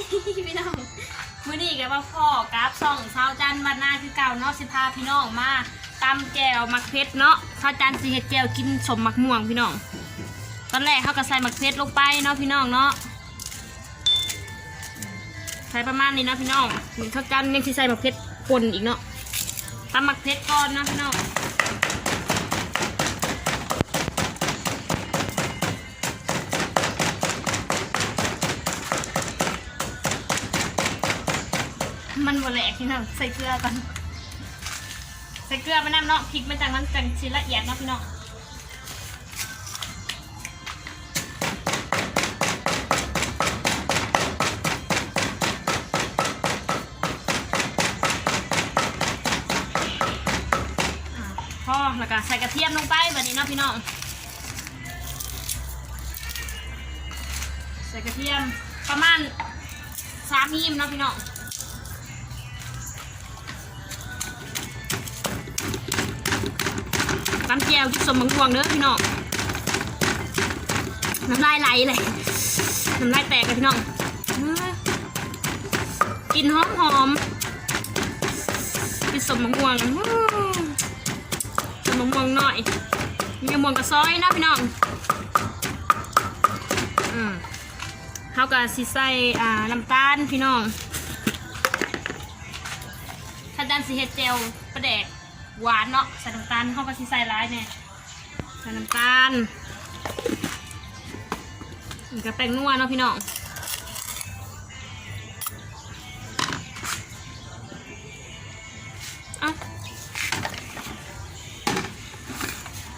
พี่น้องมื้อนี้ก็ว่าพ่อกับซ่องเช้าจันทร์บัดหน้าคือเก่าเนาะสิพาพี่น้องมาตำแจ่วมักเพชรเนาะเช้าจันทร์สิเฮ็ดแจ่วกินสมมักม่วงพี่น้อง ตอนแรกเขาก็ใส่มักเพชรลงไปเนาะพี่น้องเนาะใส่ประมาณนี้เนาะพี่น้องเช้าจันทร์ยังสิใส่มักเพชรป่นอีกเนาะตำมักเพชรก่อนเนาะพี่น้อง มันบแหลกพี่น้องใส่เกลือก่อนใส่เกลือไปน้ำเนาะพริกมันจังมันจังชิ้นละเอียดเนาะพี่น้องพอแล้วก็ใส่กระเทียมลงไปแบบนี้เนาะพี่น้อง ใส่กระเทียมประมาณสามหิมเนาะพี่น้อง ตำแจวสมมังม่วงเด้อพี่น้องน้ำลายไหลเลยน้ำลายแตกเลยพี่น้องกินหอมหอมกินสมมังม่วงสมมังม่วงหน่อย มีมะม่วงกระซอยนะพี่น้องอืมเขาก็สิใส่อ่าน้ำตาลพี่น้องถ้าดันสิเฮ็ดเจลประแดก หวานเนาะใส่น้ำตาลเข้าก็สิใส่ร้ายเนี่ยใส่น้ำตาลมันก็แป้งนัวเนาะพี่น้องอ้า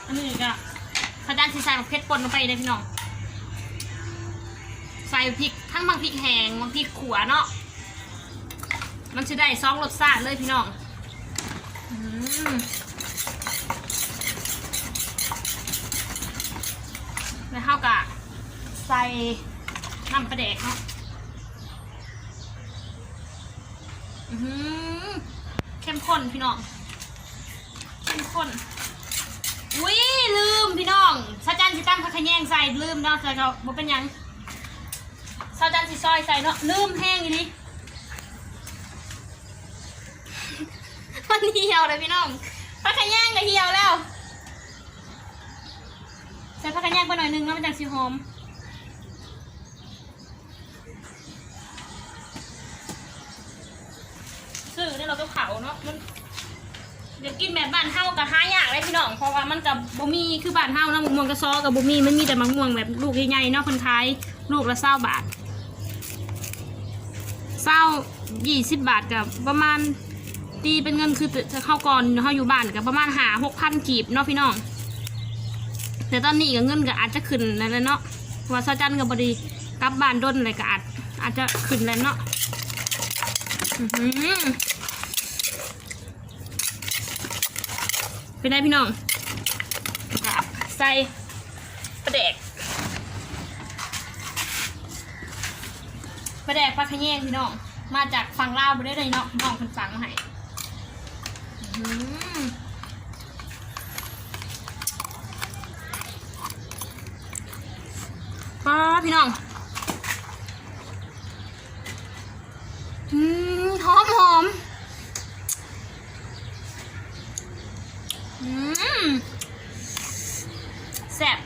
อันนี้ก็ถ้าดันสิใส่มะเขือปนลงไปเลยพี่น้อง ใส่พริกทั้งบางพริกแห้งบางพริกขัวเนาะ มันจะได้ซองรสชาติเลยพี่น้อง แล้วเท่ากับใส่น้ำปลาแดกเนาะอื้อหือเข้มข้นพี่น้อง เข้มข้น อุ้ยลืมพี่น้องซาจันสิตั้มผักขะแยงใส่ลืมเนาะใส่เขาบ่เป็นยังซาจันสิซอยใส่เนาะลืมแห้งอีนี้ มันเหี่ยวเลยพี่น้องพักขะแยงก็เหี่ยวแล้ว ใส่พักขะแยงไปหน่อยนึงแล้วมันจะสีหอมซื้อได้เราก็เผาเนาะมันเดี๋ยวกินแบบบ้านเฮากับห้าอย่างเลยพี่น้อง เพราะว่ามันกับบ่มีคือบ้านเฮานะมะม่วงกระซอกับบ่มีมันมีแต่มะม่วงแบบลูกใหญ่ๆเนาะคนขายลูกละเศร้าบาทเศร้ายี่สิบบาทกับประมาณ ตีเป็นเงินคือจะเข้าก่อนเข้าอยู่บ้านกับประมาณหาหกพันกีบเนาะพี่น้องแต่ตอนนี้ก็เงินก็อาจจะขึ้นแล้วเนาะว่าซาจันกับบดีกลับบ้านด้นอะไรก็อาจอาจจะขึ้นแล้วเนาะเป็นไงพี่น้องใส่ประเดกประเดกปลาขยงพี่น้อง มาจากฝั่งลาวไปได้เลยเนาะน้องคนสั่งมาให้ ป้าพี่น้อง อืมหอมหอมอืมแซ่บ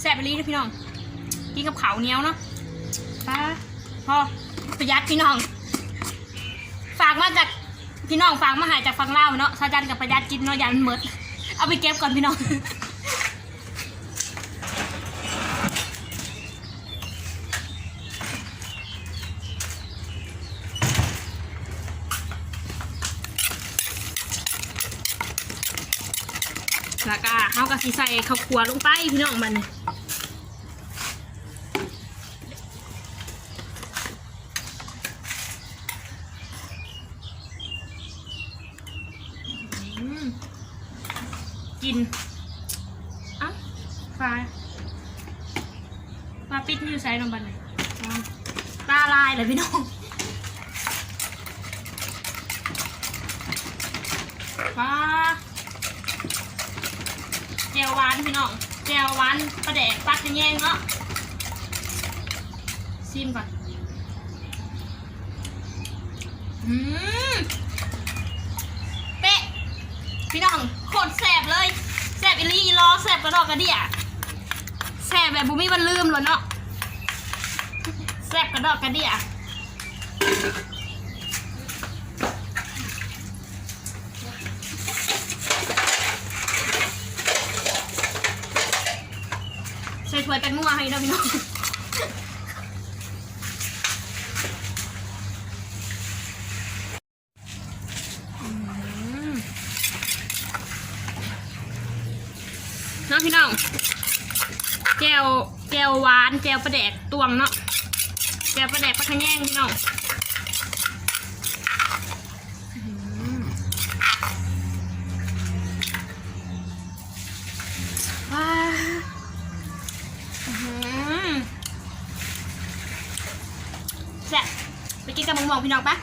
แซ่บไปเลยนะพี่น้องกินกับข้าเนี้ยวเนาะป้าพอประหยัดพี่น้อง ฝากมาจากพี่น้องฝากมาหายจากฟังเล่าวเนาะซาจันกับประหยัดกินเนาะยันมันหมด เอาไปเก็บก่อนพี่น้อง แล้วก็เขาก็สิใส่ข้าวคั่วลงไปพี่น้องมัน กินอะฟ้าฟ้าปิดอยู่ใส่ลงบันเลยตาลายเลยพี่น้องฟ้าแจวหวานพี่น้องแจวหวานประแดกปักกระแยงเนาะชิมก่อนอืมเป๊ะพี่น้อง ตรแสบเลยแสบอีลีอีล้อแสบกระดอกกระเดี่ยแสบแบบบุมีวันลืมเลยเนาะแสบกระดอกกระเดี่ยใส่ถ้วยเป็นงัวให้เด้อพี่น้อง เนาะ พี่น้องแจวแจวหวานแจวปลาแดกตวงเนาะแจวปลาแดกปลาขะแยงพี่น้องว้าแซ่บไปกินกับมะม่วงพี่น้องปะ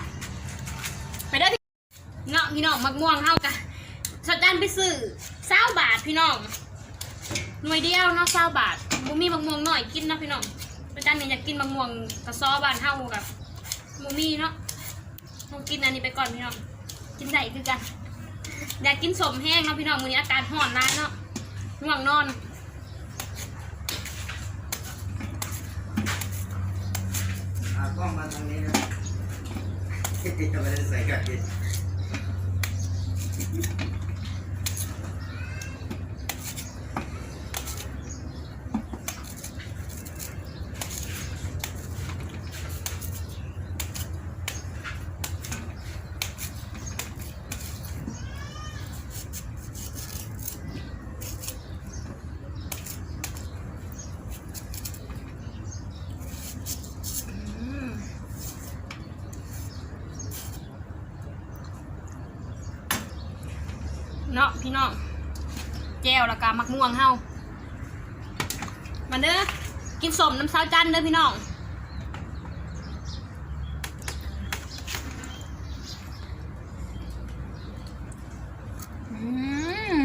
ไปเด้อพี่เนาะพี่น้องมะม่วงเท่ากันสดดันไปซื้อเศร้าบาทพี่น้อง หน่วยเดียวเนาะเศร้าบาทมูมีบางม่วงหน่อยกินเนาะพี่น้องประจันเนี่ยอยากกินบางม่วงกระซ้อบานเท่ากับมูมีเนาะลองกินอันนี้ไปก่อนพี่น้อง กินได้คือกัน อยากกินสมแห้งเนาะพี่น้องมื้อนี้อากาศร้อนร้ายเนาะง่วงนอนเอากล้องมาทางนี้นะไม่ได้ใส่กระดิ่ง เนาะพี่น้องแก้วแล้วก็มักม่วงเฮามาเด้อกินสมน้ำซาวจันเด้อพี่น้องอืม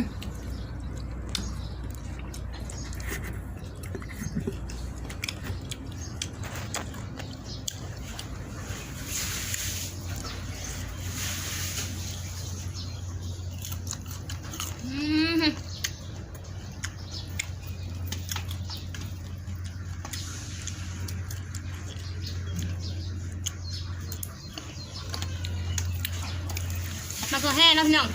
อืมมาตัว แห้งนะพี่น้อง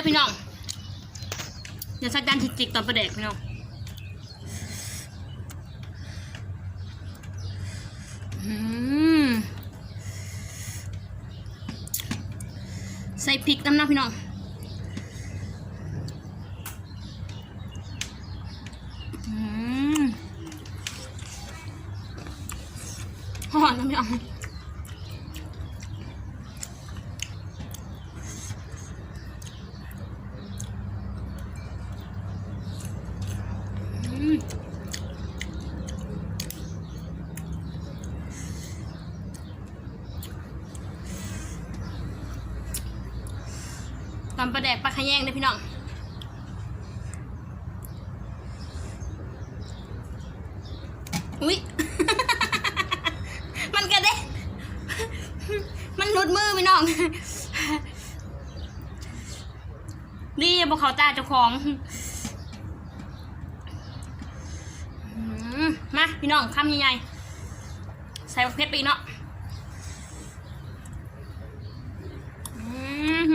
ด้อพี่น้องอย่าสักดันจิกๆตอนประเด็กพี่น้องใส่พริกน้ำหน้าพี่น้อง อืมหอมนะพี่น้อง อืม ตำปลาแดกปลาขะแยงเด้อพี่น้องอุ๊ยมันกระเด็นมันหลุดมือพี่น้องนี่บอกเขาตาเจ้าของ มา พี่น้องคำใหญ่ๆใส่เพชรไปอีกเนาะอืม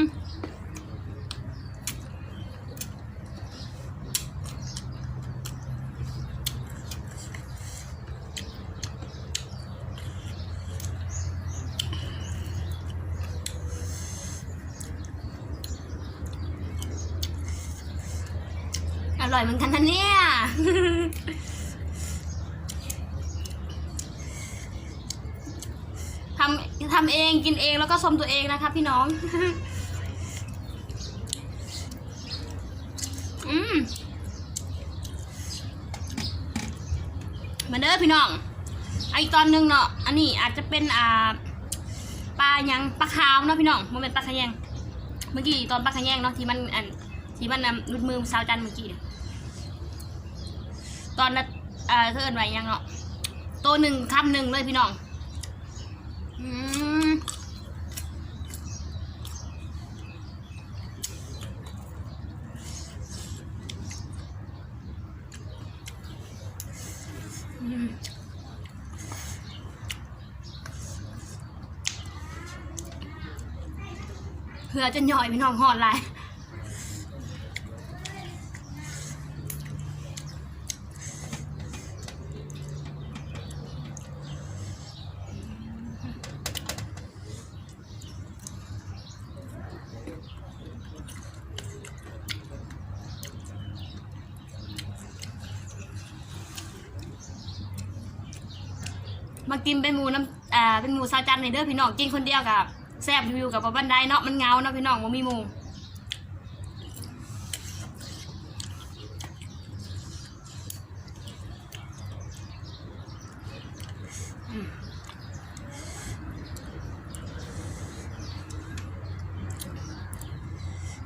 อร่อยเหมือนกันนะเนี่ย ทำทำเองกินเองแล้วก็ชมตัวเองนะคะพี่น้อง อืมมาเด้อพี่น้องไอะอีกตอนหนึงเนาะ อันนี้อาจจะเป็นอ่าปลายังปลาขาวเนาะพี่น้องมันเป็นปลาขยงเมื่อกี้ตอนปลาขยงเนาะที่มันอันที่มันนำรุดมือสาวจันเมื่อกี้เนี่ย ตอนนั้นเธอเอินไว้ยังเนาะตัวหนึ่งคำหนึ่งเลยพี่น้องอืมเพื่อจะย่อยพี่น้องหอดลาย มากินเป็นหมูน้ำอ่าเป็นหมูซาจันในเด้อพี่น้องกินคนเดียวกับแซ่บรีวิวกับบันไดเนาะมันเงาเนาะพี่น้องว่ามีหมู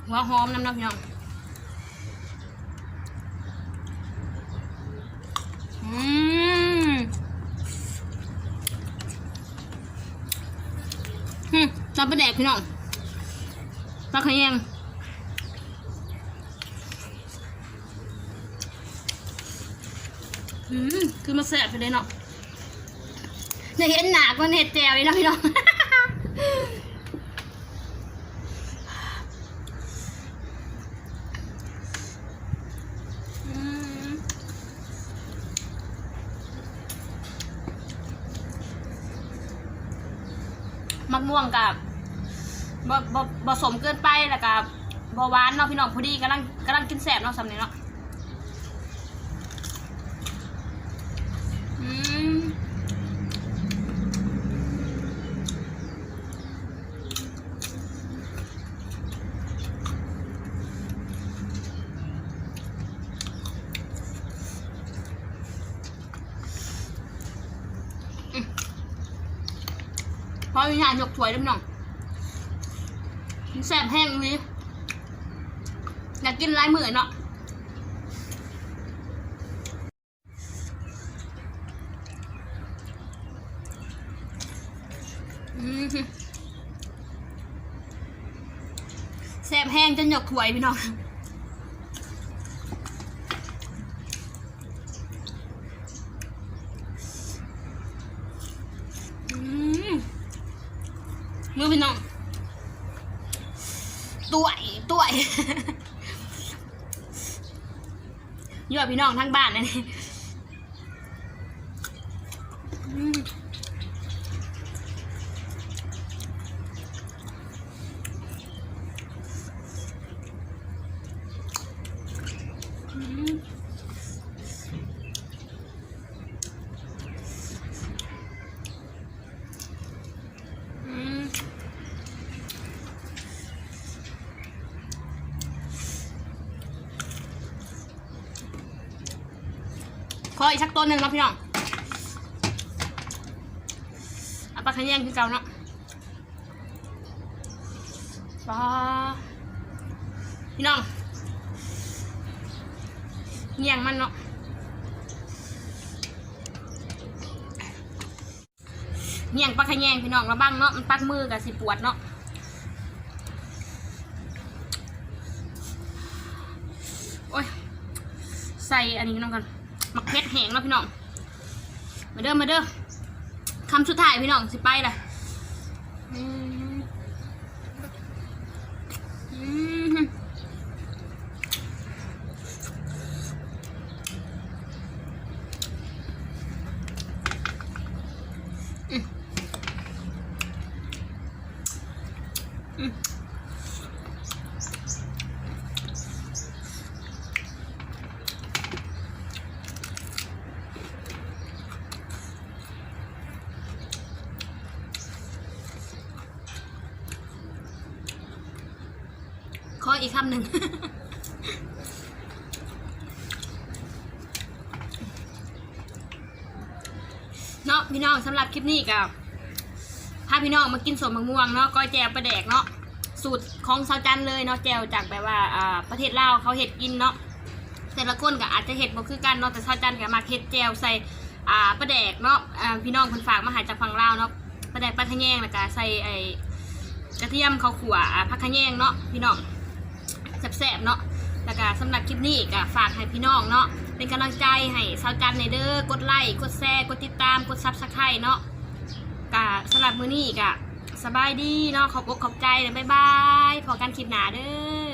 หัวหอมน้ำนาะพี่น้องอืมฮึจับไป แดกพี่น้องปลาขยงอืมคือมาแสบไปเลยเนาะในเห็นหนากมันเห็ดแจวเลยนะพี่น้องมมะม่วงกับ บบบผสมเกินไปแล้วกับบหวานเนาะพี่น้องพอดีกำลังกำลังกินแสบเนาะสำเนียงเนาะอืมพอมีงานยกถ้วยด้วยพี่น้อง แสบแห้งนี้อยากกินลายมือเนาะอืมฮึแสบแห้งจนหยกถวยพี่น้อง อืมมือพี่น้องตัวไอ้ตัวไอ้ ยั่วพี่น้องทั้งบ้านนะนี่อืม อืมอืม ขออีกสักตัวหนึ่งนะพี่น้องเอาปลาขยงคือเก่าเนาะปลาพี่น้องเงี่ยงมันเนาะเงี่ยงปลาขยงพี่น้องระบังเนาะมันปักมือกับสิปวดเนาะโอ้ยใส่อันนี้น้องกัน มักเพชรแหงเนาะพี่น้อง มาเด้อมาเด้อคำสุดท้ายพี่น้องสิไปเลยอืมอืม อีกคำหนึ่งเนาะพี่น้องสำหรับคลิปนี้กับพาพี่น้องมากินสมมะม่วงเนาะก้อยแจวปลาแดกเนาะสูตรของซาวจันเลยเนาะแจวจากแบบว่าอ่าประเทศลาวเขาเห็ดกินเนาะแต่ละคนก็อาจจะเห็ดบ่คือกันเนาะแต่ซาวจันก็มาเห็ดแจวใส่อ่าปลาแดกเนาะอ่าพี่น้องคนฝากมาหาจากฝั่งลาวเนาะปลาแดกปลาทะแยงแล้วก็ใส่ไอ้กระเทียมข้าวขั่วอ่าผักขะแยงเนาะพี่น้อง แซ่บๆเนาะแล้วก็สำหรับคลิปนี้ก็ฝากให้พี่น้องเนาะเป็นกำลังใจให้สาวจันในเด้อกดไลค์กดแชร์กดติดตามกดซับสไครต์เนาะก็สำหรับมื้อนี้ก็สบายดีเนาะขอบอกขอบใจเลยบ๊ายบายพอกันคลิปหนาเด้อ